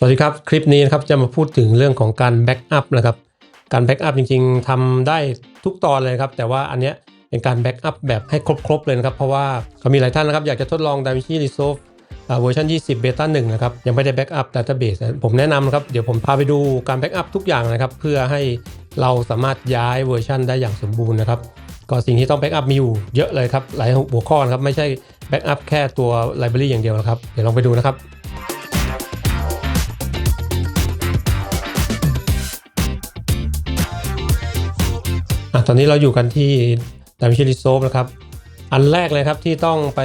สวัสดีครับ คลิปนี้นะครับจะมาพูดถึงเรื่องของการแบ็กอัพนะครับ การแบ็กอัพจริงๆทำได้ทุกตอนเลยครับ แต่ว่าอันเนี้ยเป็นการแบ็กอัพแบบให้ครบๆเลยนะครับ เพราะว่าก็มีหลายท่านนะครับ อยากจะทดลอง DaVinci Resolve เวอร์ชัน20เบต้า1นะครับ ยังไม่ได้แบ็กอัพดัตเตอร์เบสผมแนะนำนะครับ เดี๋ยวผมพาไปดูการแบ็กอัพทุกอย่างนะครับ เพื่อให้เราสามารถย้ายเวอร์ชันได้อย่างสมบูรณ์นะครับก็สิ่งที่ต้องแบ็กอัพมีอยู่เยอะเลยครับหลายหัวข้อนะครับไม่ใช่แบ็กอัพแค่ตัวไลบรารีอย่างเดียวนะครับเดี๋ยวลองไปดูนะครับ อะตอนนี้เราอยู่กันที่ DaVinci Resolve นะครับ อันแรกเลยครับที่ต้องไป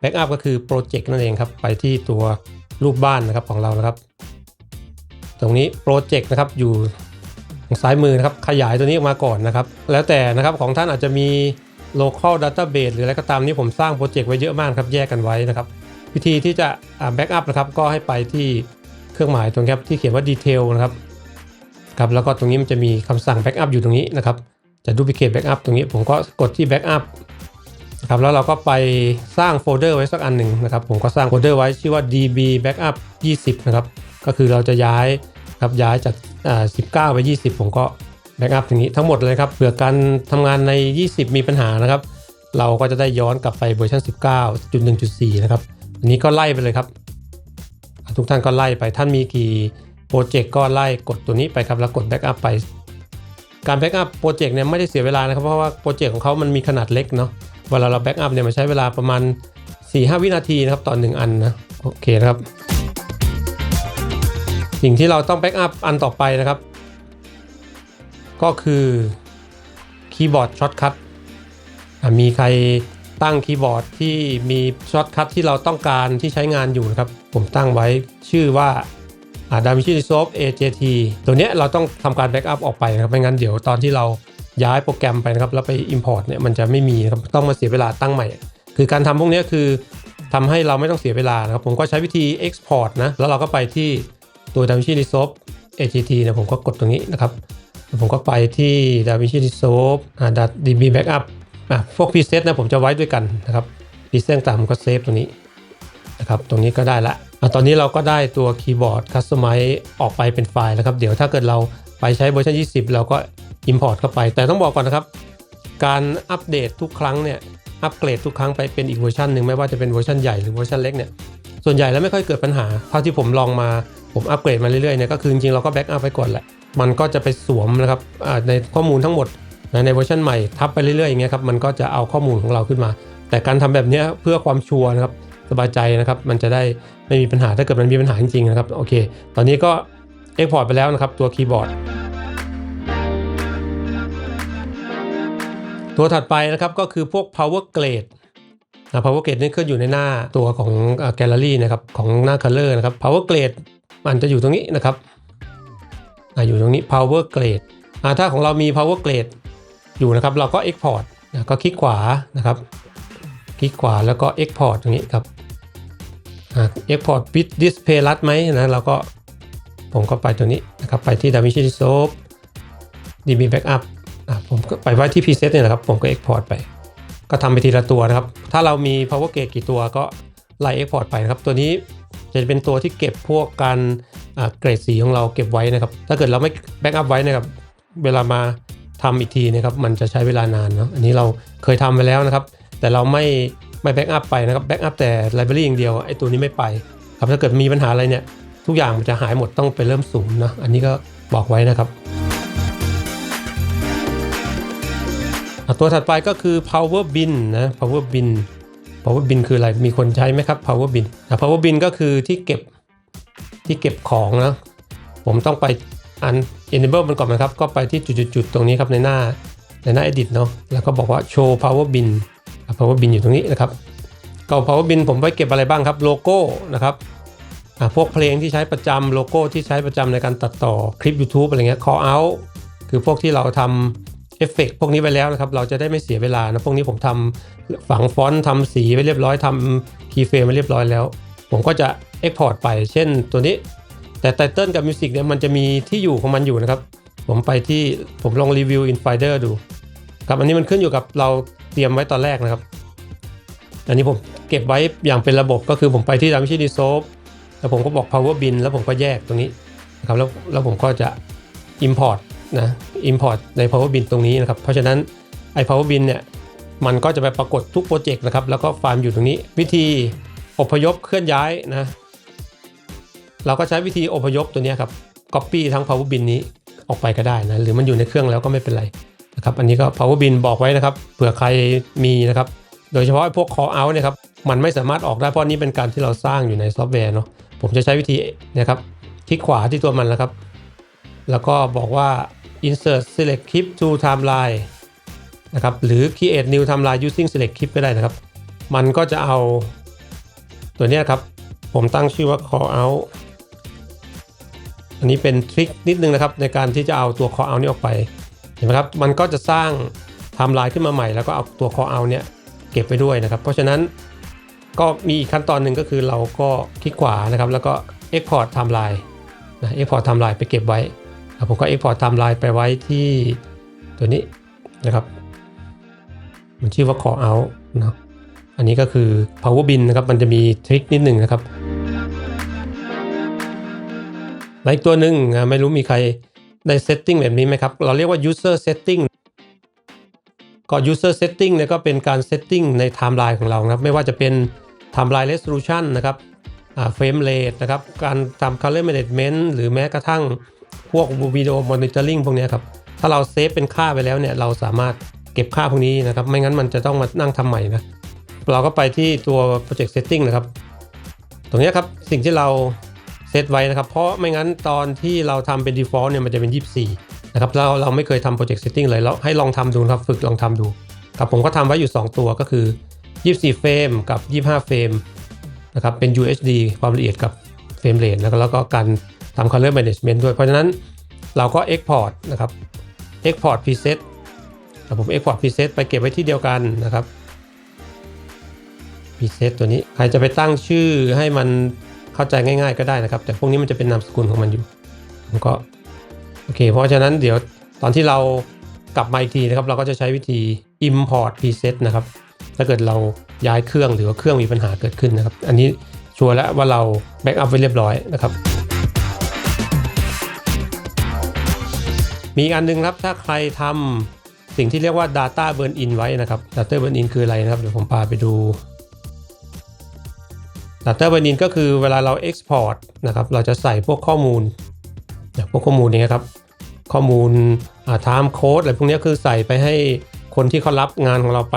แบ็กอัพก็คือโปรเจกต์นั่นเองครับ ไปที่ตัวรูปบ้านนะครับของเรานะครับ ตรงนี้โปรเจกต์นะครับอยู่ทางซ้ายมือนะครับขยายตัวนี้ออกมาก่อนนะครับ แล้วแต่นะครับของท่านอาจจะมี local database หรืออะไรก็ตามนี่ผมสร้างโปรเจกต์ไว้เยอะมากครับแยกกันไว้นะครับ วิธีที่จะแบ็กอัพนะครับก็ให้ไปที่เครื่องหมายตรงนี้ครับที่เขียนว่า detail นะครับครับแล้วก็ตรงนี้มันจะมีคำสั่งแบ็กอัพอยู่ตรงนี้นะครับ จะ duplicate backup ตรงนี้ผมก็กดที่ backup นะครับแล้วเราก็ไปสร้างโฟลเดอร์ไว้สักอันหนึ่งนะครับผมก็สร้างโฟลเดอร์ไว้ชื่อว่า db backup 20 นะครับ ก็คือเราจะย้ายครับย้ายจากอ่า19 ไป 20 ผมก็ backup อย่างนี้ทั้งหมดเลยครับเผื่อการทำงานใน 20 มีปัญหานะครับ เราก็จะได้ย้อนกลับไปเวอร์ชัน19.1.4 นะครับอันนี้ก็ไล่ไปเลยครับ ทุกท่านก็ไล่ไปท่านมีกี่โปรเจกต์ก็ไล่กดตัวนี้ไปครับแล้วกด backup ไป การแบ็กอัพโปรเจกต์เนี่ยไม่ได้เสียเวลานะครับเพราะว่าโปรเจกต์ของเขามันมีขนาดเล็กเนาะเวลาเราแบ็กอัพเนี่ยมันใช้เวลาประมาณ 4-5 วินาทีนะครับต่อหนึ่งอันนะโอเคนะครับ สิ่งที่เราต้องแบ็กอัพอันต่อไปนะครับ ก็คือคีย์บอร์ดช็อตคัทมีใครตั้งคีย์บอร์ดที่มีช็อตคัทที่เราต้องการที่ใช้งานอยู่นะครับ ผมตั้งไว้ชื่อว่า ดาวิชิรีโซฟ AJT ตัวเนี้ยเราต้องทำการแบ็กอัพออกไปนะครับ ไม่งั้นเดี๋ยวตอนที่เราย้ายโปรแกรมไปนะครับ แล้วไป Import เนี่ยมันจะไม่มีครับต้องมาเสียเวลาตั้งใหม่ คือการทำพวกนี้คือทำให้เราไม่ต้องเสียเวลานะครับ ผมก็ใช้วิธี Export นะ แล้วเราก็ไปที่ตัว DaVinci Resolve AJT นี่ยผมก็กดตรงนี้นะครับ ผมก็ไปที่ DaVinci Resolve อ่า DB Backup อะพวก preset นะผมจะไว้ด้วยกันนะครับ preset ต่างผมก็เซฟตรงนี้นะครับ ตรงนี้ก็ได้ละ ตอนนี้เราก็ได้ตัวคีย์บอร์ด Customize ออกไปเป็นไฟล์แล้วครับ เดี๋ยวถ้าเกิดเราไปใช้เวอร์ชัน20 เราก็ Import เข้าไป แต่ต้องบอกก่อนนะครับ การอัปเดตทุกครั้งเนี่ย อัปเกรดทุกครั้งไปเป็นอีกเวอร์ชันหนึ่งไม่ว่าจะเป็นเวอร์ชันใหญ่หรือเวอร์ชันเล็กเนี่ย ส่วนใหญ่แล้วไม่ค่อยเกิดปัญหา เท่าที่ผมลองมา ผมอัปเกรดมาเรื่อยๆเนี่ยก็คือจริงๆเราก็แบ็กอัพไปก่อนแหละ มันก็จะไปสวมนะครับในข้อมูลทั้งหมดในเวอร์ชันใหม่ทับไปเรื่อยๆอย่างเงี้ยครับ มันก็จะเอาข้อมูลของเราขึ้นมา แต่การทำแบบนี้เพื่อความชัวร์นะครับ สบายใจนะครับ มันจะได้ไม่มีปัญหาถ้าเกิดมันมีปัญหาจริงๆนะครับโอเค ตอนนี้ก็เอ็กพอร์ตไปแล้วนะครับตัวคีย์บอร์ดตัวถัดไปนะครับก็คือพวก power grade นะ power grade นี่ขึ้นอยู่ในหน้าตัวของแกลเลอรี่นะครับของหน้า color นะครับ power grade มันจะอยู่ตรงนี้นะครับออยู่ตรงนี้ power grade ถ้าของเรามี power grade อยู่นะครับ เราก็ export นะก็คลิกขวานะครับ คลิกขวาแล้วก็ export ตรงนี้ครับเอ่า export with display รัดไหมนะเราก็ผมก็ไปตัวนี้นะครับไปที่ DaVinci Resolve DB Backup อะผมก็ไปไว้ที่ preset เนี่ยนะครับผมก็ export ไป ก็ทำไปทีละตัวนะครับ ถ้าเรามี power grade กี่ตัวก็ไล่ export ไปนะครับ ตัวนี้จะเป็นตัวที่เก็บพวกการเกรดสีของเราเก็บไว้นะครับ ถ้าเกิดเราไม่ backup ไว้นะครับ เวลามาทำอีกทีนะครับ มันจะใช้เวลานานเนาะอันนี้เราเคยทำไปแล้วนะครับ แต่เราไม่ไม่แบ็กอัพไปนะครับแบ็กอัพแต่ไลบรารีอย่างเดียวไอ้ตัวนี้ไม่ไปครับถ้าเกิดมีปัญหาอะไรเนี่ย ทุกอย่างมันจะหายหมดต้องไปเริ่มสูงนะอันนี้ก็บอกไว้นะครับตัวถัดไปก็คือ power bin นะ power bin power bin คืออะไร มีคนใช้ไหมครับ power bin อะ power bin ก็คือที่เก็บที่เก็บของนะ ผมต้องไปอัน enable มันก่อนนะครับ ก็ไปที่จุดๆตรงนี้ครับในหน้าในหน้า edit เนาะแล้วก็บอกว่า show power bin power bin อยู่ตรงนี้นะครับก็ power bin ผมไว้เก็บอะไรบ้างครับโลโก้นะครับพวกเพลงที่ใช้ประจำโลโก้ที่ใช้ประจำในการตัดต่อคลิป YouTube อะไรเงี้ย call out คือพวกที่เราทำเอฟเฟกพวกนี้ไปแล้วนะครับ เราจะได้ไม่เสียเวลานะพวกนี้ผมทำฝังฟอนต์ทำสีไปเรียบร้อยทำคีย์เฟรมไปเรียบร้อยแล้ว ผมก็จะ export ไป เช่นตัวนี้ แต่ไตเติลกับมิวสิกเนี่ยมันจะมีที่อยู่ของมันอยู่นะครับ ผมไปที่ผมลองรีวิว Infinder ดูครับอันนี้มันขึ้นอยู่กับเรา เตรียมไว้ตอนแรกนะครับ อันนี้ผมเก็บไว้อย่างเป็นระบบก็คือผมไปที่ DaVinci Resolve แล้วผมก็บอก power bin แล้วผมก็แยกตรงนี้นะครับแล้วแล้วผมก็จะ import นะ import ใน power bin ตรงนี้นะครับ เพราะฉะนั้นไอ้ power bin เนี่ยมันก็จะไปปรากฏทุกโปรเจกต์นะครับ แล้วก็ไฟล์มอยู่ตรงนี้ วิธีอพยพเคลื่อนย้ายนะเราก็ใช้วิธีอพยพตัวนี้ครับ copy ทั้ง power bin นี้ออกไปก็ได้นะ หรือมันอยู่ในเครื่องแล้วก็ไม่เป็นไร นะครับอันนี้ก็ power bin บอกไว้นะครับเผื่อใครมีนะครับ โดยเฉพาะพวก call out เนี่ยครับมันไม่สามารถออกได้เพราะนี่เป็นการที่เราสร้างอยู่ในซอฟต์แวร์เนาะผมจะใช้วิธีนะครับคลิกขวาที่ตัวมันแล้วครับ แล้วก็บอกว่า insert select clip to timeline นะครับหรือ create new timeline using select clip ก็ได้นะครับ มันก็จะเอาตัวนี้ครับ ผมตั้งชื่อว่า call out อันนี้เป็นทริคนิดนึงนะครับในการที่จะเอาตัว call out นี้ออกไป ห็นไหมครับ มันก็จะสร้างไทม์ไลน์ขึ้นมาใหม่ แล้วก็เอาตัว call out เนี่ยเก็บไปด้วยนะครับ เพราะฉะนั้นก็มีอีกขั้นตอนหนึ่งก็คือเราก็คลิกขวานะครับ แล้วก็ export timeline นะ export timeline ไปเก็บไว้ ผมก็ export timeline ไปไว้ที่ตัวนี้นะครับ มันชื่อว่า call out เนะอันนี้ก็คือ power bin นะครับ มันจะมีทริคนิดหนึ่งนะครับและอีกตัวหนึ่งไม่รู้มีใคร ได้ setting แบบนี้ไหมครับ เราเรียกว่า user setting ก็ user setting เนี่ยก็เป็นการ setting ใน timeline ของเรานะครับ ไม่ว่าจะเป็น timeline resolution นะครับอ่า frame rate นะครับ การทำ color management หรือแม้กระทั่งพวก video monitoring พวกนี้ครับ ถ้าเราเซฟเป็นค่าไปแล้วเนี่ยเราสามารถเก็บค่าพวกนี้นะครับ ไม่งั้นมันจะต้องมานั่งทำใหม่นะ เราก็ไปที่ตัว project setting นะครับ ตรงนี้ครับสิ่งที่เรา เซตไว้นะครับ เพราะไม่งั้นตอนที่เราทำเป็น default เนี่ยมันจะเป็น 24 นะครับเราเราไม่เคยทำ project setting เลยเราให้ลองทำดูนะครับฝึกลองทำดูครับผมก็ทำไว้อยู่ 2 ตัวก็คือ 24 เฟรมกับ 25 เฟรมนะครับเป็น UHD ความละเอียดกับเฟรมเรทแล้วก็แล้วก็การทำ color management ด้วย เพราะฉะนั้นเราก็ export นะครับ export preset ครับผม export preset ไปเก็บไว้ที่เดียวกันนะครับ preset ตัวนี้ใครจะไปตั้งชื่อให้มัน เข้าใจง่ายๆก็ได้นะครับ แต่พวกนี้มันจะเป็นนามสกุลของมันอยู่ผมก็โอเค เพราะฉะนั้นเดี๋ยวตอนที่เรากลับมาอีกทีนะครับ เราก็จะใช้วิธี import preset นะครับ ถ้าเกิดเราย้ายเครื่องหรือว่าเครื่องมีปัญหาเกิดขึ้นนะครับ อันนี้ชัวร์แล้วว่าเราแบ็กอัพไว้เรียบร้อยนะครับมีอันหนึงครับถ้าใครทำสิ่งที่เรียกว่า data burn in ไว้นะครับ data burn in คืออะไรนะครับ เดี๋ยวผมพาไปดู data burn in ก็คือเวลาเรา export นะครับ เราจะใส่พวกข้อมูลอย่างพวกข้อมูลนี้ครับ ข้อมูลอ่า time code อะไรพวกนี้คือใส่ไปให้คนที่เขารับงานของเราไป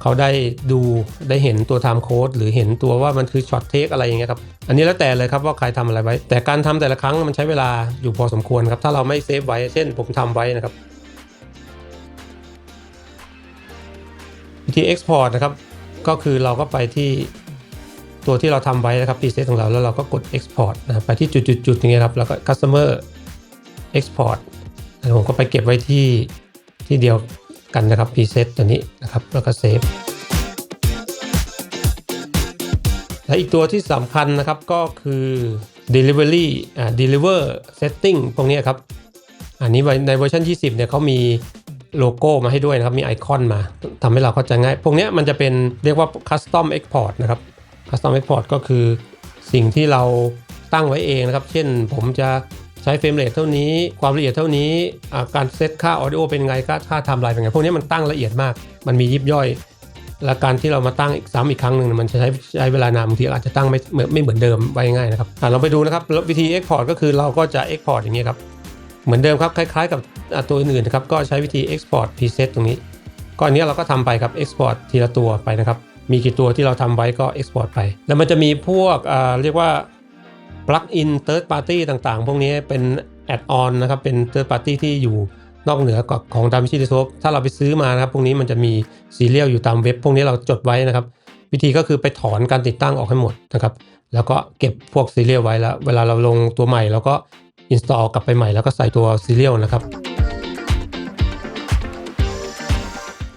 เขาได้ดูได้เห็นตัว time code หรือเห็นตัวว่ามันคือ short take อะไรอย่างเงี้ยครับ อันนี้แล้วแต่เลยครับว่าใครทำอะไรไว้ แต่การทำแต่ละครั้งมันใช้เวลาอยู่พอสมควรครับ ถ้าเราไม่เซฟไว้ เช่นผมทำไว้นะครับวิธี export นะครับ ก็คือเราก็ไปที่ ตัวที่เราทำไว้นะครับ preset ของเราแล้วเราก็กด export นะไปที่จุดๆๆอย่างเงี้ยครับแล้วก็ customer export แล้วผมก็ไปเก็บไว้ที่ที่เดียวกันนะครับ preset ตัวนี้นะครับแล้วก็ save และอีกตัวที่สำคัญนะครับก็คือ delivery อ่า deliver setting พวกนี้ครับ อันนี้ในเวอร์ชัน20 เนี่ยเขามีโลโก้มาให้ด้วยนะครับ มีไอคอนมาทำให้เราเข้าใจง่าย พวกนี้มันจะเป็นเรียกว่า custom export นะครับ custom export ก็คือสิ่งที่เราตั้งไว้เองนะครับ เช่นผมจะใช้เฟรมเรทเท่านี้ ความละเอียดเท่านี้ การเซตค่า audio เป็นไงค่าค่าไทม์ไลน์เป็นไง พวกนี้มันตั้งละเอียดมาก มันมียิบย่อย และการที่เรามาตั้งอีกซ้ำอีกครั้งหนึ่งมันจะใช้ใช้เวลานานบางทีอาจจะตั้งไม่ไม่ไม่เหมือนเดิมไว้ง่ายนะครับเราไปดูนะครับวิธี export ก็คือเราก็จะ export อย่างนี้ครับ เหมือนเดิมครับคล้ายๆ กับตัวอื่นๆนะครับ ก็ใช้วิธี export preset ตรงนี้ก็อันนี้เราก็ทำไปครับ export ทีละตัวไปนะครับ มีกี่ตัวที่เราทำไว้ก็ export ไป แล้วมันจะมีพวกเรียกว่า plug-in third party ต่างๆ พวกนี้เป็น add-on นะครับ เป็น third party ที่อยู่นอกเหนือกับของ DaVinci Resolve ถ้าเราไปซื้อมานะครับ พวกนี้มันจะมีซีเรียลอยู่ตามเว็บ พวกนี้เราจดไว้นะครับ วิธีก็คือไปถอนการติดตั้งออกให้หมดนะครับ แล้วก็เก็บพวกซีเรียลไว้แล้ว เวลาเราลงตัวใหม่เราก็ install กลับไปใหม่แล้วก็ใส่ตัวซีเรียลนะครับ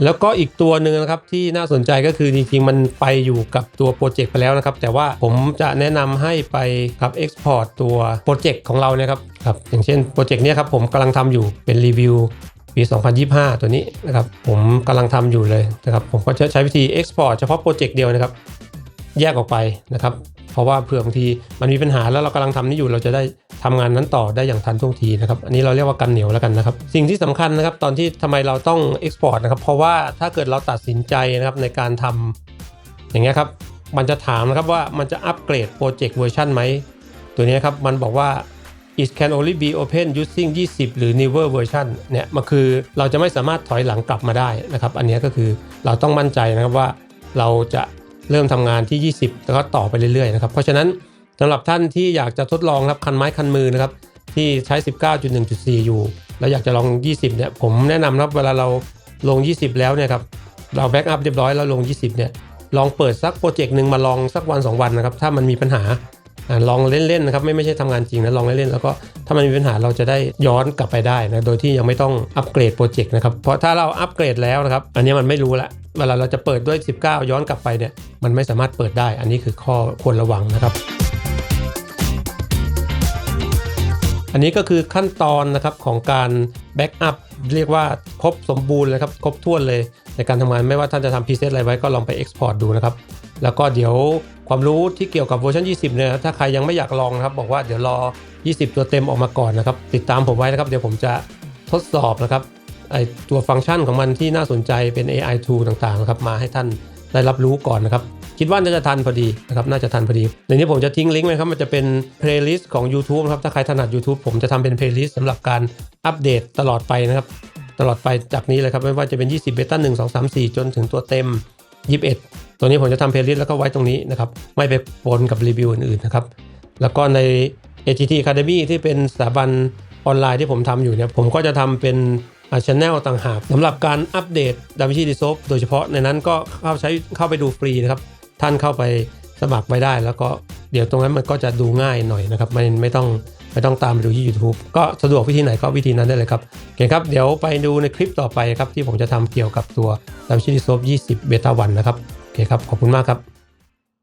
แล้วก็อีกตัวหนึ่งนะครับที่น่าสนใจก็คือจริงๆมันไปอยู่กับตัวโปรเจกต์ไปแล้วนะครับ แต่ว่าผมจะแนะนำให้ไปกับ Export ตัวโปรเจกต์ของเราเนี่ยครับครับอย่างเช่นโปรเจกต์นี้ครับผมกำลังทำอยู่เป็นรีวิวปี 2025 ตัวนี้นะครับผมกำลังทำอยู่เลยนะครับผมก็จะใช้วิธี Export เฉพาะโปรเจกต์เดียวนะครับ แยกออกไปนะครับ เพราะว่าเผื่อบางทีมันมีปัญหาแล้วเรากำลังทำนี่อยู่เราจะได้ทำงานนั้นต่อได้อย่างทันท่วงทีนะครับอันนี้เราเรียกว่ากันเหนียวแล้วกันนะครับ สิ่งที่สำคัญนะครับตอนที่ทำไมเราต้อง Export นะครับเพราะว่าถ้าเกิดเราตัดสินใจนะครับในการทำอย่างเงี้ยครับมันจะถามนะครับว่ามันจะอัปเกรดโปรเจกต์เวอร์ชันไหมตัวนี้ครับมันบอกว่า it can only be open using 20 หรือ newer version เนี่ยมันคือเราจะไม่สามารถถอยหลังกลับมาได้นะครับ อันนี้ก็คือเราต้องมั่นใจนะครับว่าเราจะ เริ่มทำงานที่ 20 แล้วก็ต่อไปเรื่อยๆนะครับเพราะฉะนั้นสำหรับท่านที่อยากจะทดลองครับคันไม้คันมือนะครับที่ใช้ 19.1.4 อยู่ แล้วอยากจะลอง 20 เนี่ยผมแนะนำนะครับเวลาเราลง 20 แล้วเนี่ยครับเราแบ็กอัพเรียบร้อยแล้วลง 20 เนี่ยลองเปิดสักโปรเจกต์หนึ่งมาลองสักวัน 2 วันนะครับถ้ามันมีปัญหาลองเล่นๆนะครับไม่ไม่ใช่ทำงานจริงนะลองเล่นๆแล้วก็ถ้ามันมีปัญหาเราจะได้ย้อนกลับไปได้นะโดยที่ยังไม่ต้องอัปเกรดโปรเจกต์นะครับเพราะถ้าเราอัปเกรดแล้วนะครับอันนี้มันไม่รู้ละ เวลาเราจะเปิดด้วย 19 ย้อนกลับไปเนี่ยมันไม่สามารถเปิดได้ อันนี้คือข้อควรระวังนะครับ อันนี้ก็คือขั้นตอนนะครับของการแบ็กอัพเรียกว่าครบสมบูรณ์เลยครับ ครบถ้วนเลยในการทำงานไม่ว่าท่านจะทำพรีเซตอะไรไว้ก็ลองไป Export ดูนะครับ แล้วก็เดี๋ยวความรู้ที่เกี่ยวกับเวอร์ชัน20 เนี่ยถ้าใครยังไม่อยากลองนะครับ บอกว่าเดี๋ยวรอ 20 ตัวเต็มออกมาก่อนนะครับ ติดตามผมไว้นะครับ เดี๋ยวผมจะทดสอบนะครับ ไอตัวฟังก์ชันของมันที่น่าสนใจเป็น AI tool ต่างๆนะครับมาให้ท่านได้รับรู้ก่อนนะครับ คิดว่าน่าจะทันพอดีนะครับน่าจะทันพอดี ในนี้ผมจะทิ้งลิงก์ไว้ครับ มันจะเป็น playlist ของ YouTube นะครับ ถ้าใครถนัด YouTube ผมจะทำเป็น playlist สำหรับการอัปเดตตลอดไปนะครับ ตลอดไปจากนี้เลยครับ ไม่ว่าจะเป็น 20 เบต้า1 2 3 4 จนถึงตัวเต็ม 21 ตัวนี้ผมจะทำ playlist แล้วก็ไว้ตรงนี้นะครับไม่ไปปนกับรีวิวอื่นๆนะครับแล้วก็ใน AGT Academy ที่เป็นสถาบันออนไลน์ที่ผมทำอยู่เนี่ยผมก็จะทำเป็น ช anel ต่างหากสำหรับการอัปเดต DaVinci Resolve โดยเฉพาะในนั้นก็เข้าใช้เข้าไปดูฟรีนะครับ ท่านเข้าไปสมัครไว้ได้ แล้วก็เดี๋ยวตรงนั้นมันก็จะดูง่ายหน่อยนะครับไม่ไม่ต้องไม่ต้องตามไปดูที่ YouTube ก็สะดวกวิธีไหนก็วิธีนั้นได้เลยครับโอเคครับ เดี๋ยวไปดูในคลิปต่อไปครับที่ผมจะทำเกี่ยวกับตัว DaVinci Resolve 20 Beta 1นะครับโอเคครับขอบคุณมากครับ